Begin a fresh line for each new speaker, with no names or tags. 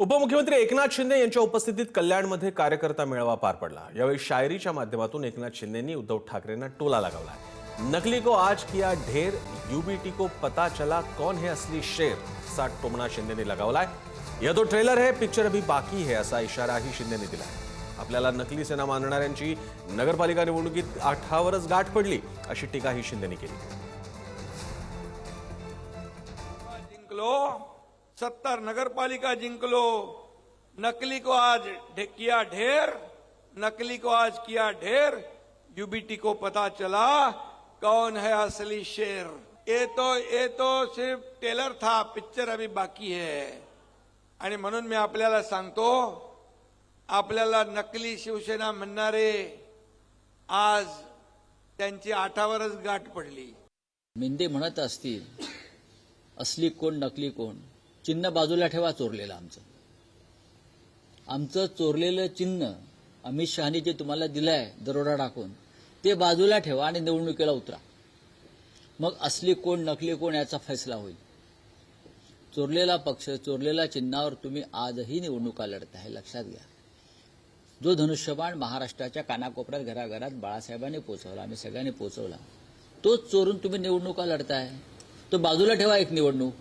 उपमुख्यमंत्री एकनाथ शिंदे यांच्या उपस्थितीत कल्याणमध्ये कार्यकर्ता मेळावा पार पडला. यावेळी शायरीच्या माध्यमातून एकनाथ शिंदेंनी उद्धव ठाकरेंना टोला लगावला. नकली को आज किया ढेर यूबीटी को पता चला कौन है असली शेर असा टोमणा शिंदेने लगावलाय. या तो ट्रेलर है पिक्चर अभी बाकी है असा इशाराही शिंदेने दिलाय. आपल्याला नकली सेना मानणाऱ्यांची नगरपालिका निवडणुकीत आठावरच गाठ पडली अशी टीकाही शिंदेने केली.
जिंकलो सत्तर नगरपालिका जिंकलो. नकली को आज किया ढेर नकली को आज किया ढेर यूबीटी को पता चला कौन है असली शेर? ये तो ये तो सिर्फ टेलर था पिक्चर अभी बाकी है। आणि म्हणून मी आपल्याला सांगतो आपल्याला नकली शिवसेना म्हणणारे आज त्यांची आठावरच गाठ पडली.
मेंदे म्हणत असतील असली कोण नकली कोण? चिन्ह बाजूला ठेवा चोरलेलं आमचं. आमचं चोरलेलं चिन्ह अमित शहानी जे तुम्हाला दिलंय दरोडा टाकून ते बाजूला ठेवा आणि निवडणुकीला उतरा. मग असली कोण नकली कोण याचा फैसला होईल. चोरलेला पक्ष चोरलेल्या चिन्हावर तुम्ही आजही निवडणुका लढत आहे लक्षात घ्या. जो धनुष्यबाण महाराष्ट्राच्या कानाकोपऱ्यात घराघरात बाळासाहेबांनी पोचवला आम्ही सगळ्यांनी पोचवला तोच चोरून तुम्ही निवडणुका लढताय. तो बाजूला ठेवा एक निवडणूक.